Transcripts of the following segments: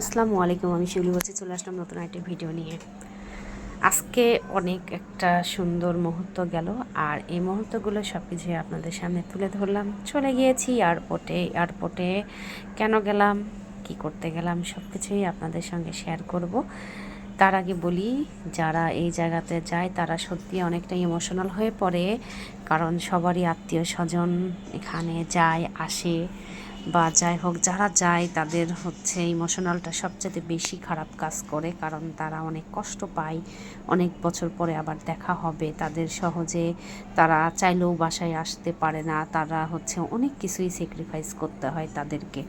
আসসালামু আলাইকুম, আমি শিউলি বলছি, চলে আসলাম নতুন একটা ভিডিও নিয়ে। আজকে অনেক একটা সুন্দর মুহূর্ত গেল, আর এই মুহূর্তগুলো সব কিছুই আপনাদের সামনে তুলে ধরলাম। চলে গিয়েছি এয়ারপোর্টে এয়ারপোর্টে কেন গেলাম, কি করতে গেলাম সব কিছুই আপনাদের সঙ্গে শেয়ার করব। তার আগে বলি, যারা এই জায়গাতে যায়, তারা সত্যি অনেকটা ইমোশনাল হয়ে পড়ে, কারণ সবারই আত্মীয় স্বজন এখানে যায়, আসে। বা যাই হোক, যারা যায় তাদের হচ্ছে ইমোশনালটা সবচেয়ে বেশি খারাপ কাজ করে, কারণ তারা অনেক কষ্ট পায়। অনেক বছর পরে আবার দেখা হবে। তাদের সহজে তারা চাইলেও বাসায় আসতে পারে না। তারা হচ্ছে অনেক কিছুই স্যাক্রিফাইস করতে হয় তাদেরকে।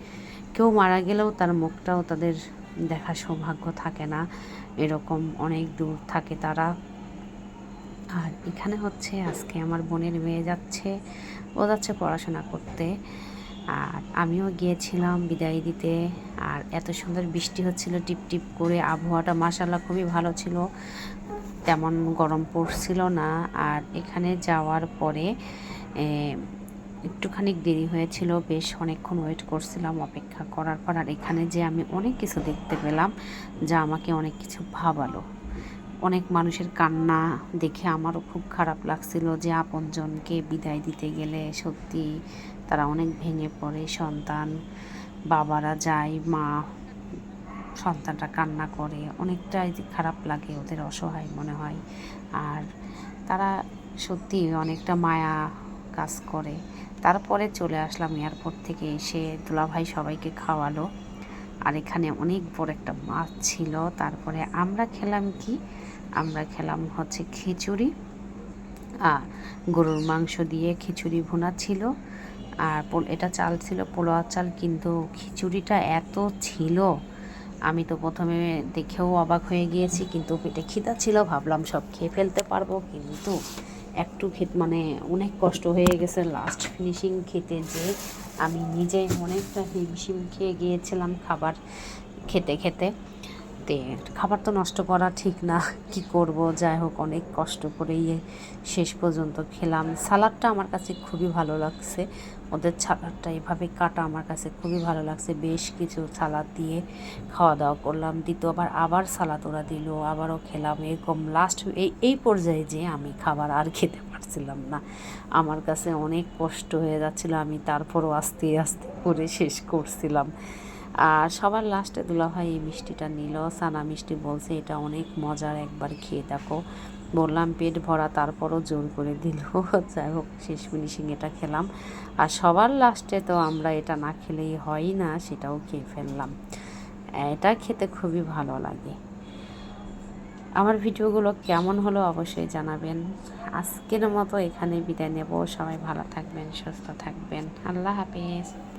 কেউ মারা গেলেও তার মুখটাও তাদের দেখা সৌভাগ্য থাকে না। এরকম অনেক দূর থাকে তারা। আর এখানে হচ্ছে আজকে আমার বোনের মেয়ে যাচ্ছে। ও যাচ্ছে পড়াশোনা করতে। আর আমিও গিয়েছিলাম বিদায় দিতে। আর এত সুন্দর বৃষ্টি হচ্ছিল, টিপ টিপ করে আবহাওয়াটা মাসাল্লাহ খুবই ভালো ছিল। তেমন গরম পড়ছিল না। আর এখানে যাওয়ার পরে একটুখানি দেরি হয়েছিল, বেশ অনেকক্ষণ ওয়েট করছিলাম অপেক্ষা করার পর। আর এখানে যে আমি অনেক কিছু দেখতে পেলাম, যা আমাকে অনেক কিছু ভাবালো। অনেক মানুষের কান্না দেখে আমারও খুব খারাপ লাগছিল যে আপনজনকে বিদায় দিতে গেলে সত্যি তারা অনেক ভেঙে পড়ে, সন্তান, বাবারা যায়, মা সন্তানটা কান্না করে। অনেকটাই খারাপ লাগে ওদের অসহায় মনে হয়। আর তারা সত্যি অনেকটা মায়া কাজ করে। তারপরে চলে আসলাম এয়ারপোর্ট থেকে এসে দুলাভাই সবাইকে খাওয়ালো। আর এখানে অনেক বড় একটা মাছ ছিল। তারপরে আমরা খেলাম কি? আমরা খেলাম হচ্ছে খিচুড়ি। আর গরুর মাংস দিয়ে খিচুড়ি ভুনা ছিল। আর এটা চাল ছিল পোলোয়া চাল, কিন্তু খিচুড়িটা এত ছিল, আমি তো প্রথমে দেখেও অবাক হয়ে গিয়েছি, কিন্তু পেটে খিদা ছিল, ভাবলাম সব খেয়ে ফেলতে পারব, কিন্তু একটু খেত মানে অনেক কষ্ট হয়ে গেছে লাস্ট ফিনিশিং খেতে যে আমি নিজেই অনেকটা হিমশিম খেয়ে গিয়েছিলাম খাবার খেতে খেতে। তে খাবার তো নষ্ট করা ঠিক না, কি করব? যাই হোক, অনেক কষ্ট করে ইয়ে শেষ পর্যন্ত খেলাম। সালাডটা আমার কাছে খুবই ভালো লাগছে। ওদের সালাডটা এভাবে কাটা আমার কাছে খুবই ভালো লাগছে। বেশ কিছু সালাদ দিয়ে খাওয়া দাওয়া করলাম। দ্বিতীয়বার আবার সালাদ ওরা দিল, আবারও খেলাম। এরকম লাস্ট এই এই পর্যায়ে যে আমি খাবার আর খেতে পারছিলাম না। আমার কাছে অনেক কষ্ট হয়ে যাচ্ছিল। আমি তারপরও আস্তে আস্তে করে শেষ করছিলাম। আর সবার লাস্টে দুলাভাই এই মিষ্টিটা নিল। সানা মিষ্টি বলছে, এটা অনেক মজার একবার খেয়ে দেখো। বললাম, পেট ভরা। তারপরও জোর করে দিল। যাই হোক, শেষ ফিনিশিং এটা খেলাম। আর সবার লাস্টে তো আমরা এটা না খেলেই হয় না, সেটাও খেয়ে ফেললাম। এটা খেতে খুবই ভালো লাগে। আমার ভিডিওগুলো কেমন হলো অবশ্যই জানাবেন। আজকের মতো এখানে বিদায় নেব। সবাই ভালো থাকবেন, সুস্থ থাকবেন। আল্লাহ হাফিজ।